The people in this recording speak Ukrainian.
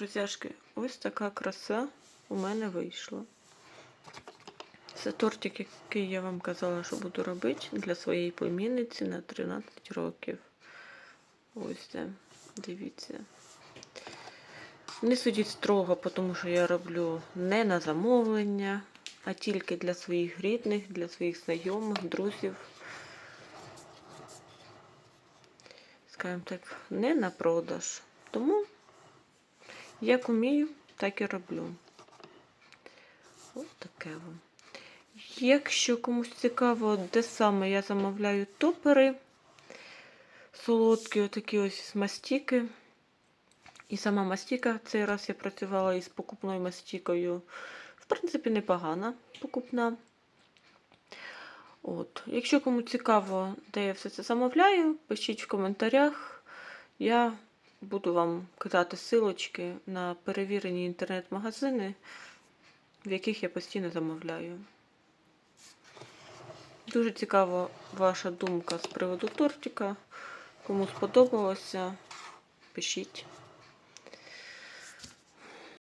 Друзяшки, ось така краса у мене вийшла. Це тортик, який я вам казала, що буду робити для своєї племінниці на 13 років. Ось це, дивіться. Не судіть строго, тому що я роблю не на замовлення, а тільки для своїх рідних, для своїх знайомих, друзів. Скажімо так, не на продаж. Тому як умію, так і роблю. Ось таке вам. Якщо комусь цікаво, де саме я замовляю топери, солодкі, отакі ось мастіки. І сама мастіка, цей раз я працювала із покупною мастікою. В принципі, непогана покупна. От. Якщо кому цікаво, де я все це замовляю, пишіть в коментарях. Я буду вам кидати силочки на перевірені інтернет-магазини, в яких я постійно замовляю. Дуже цікава ваша думка з приводу тортика. Кому сподобалося, пишіть.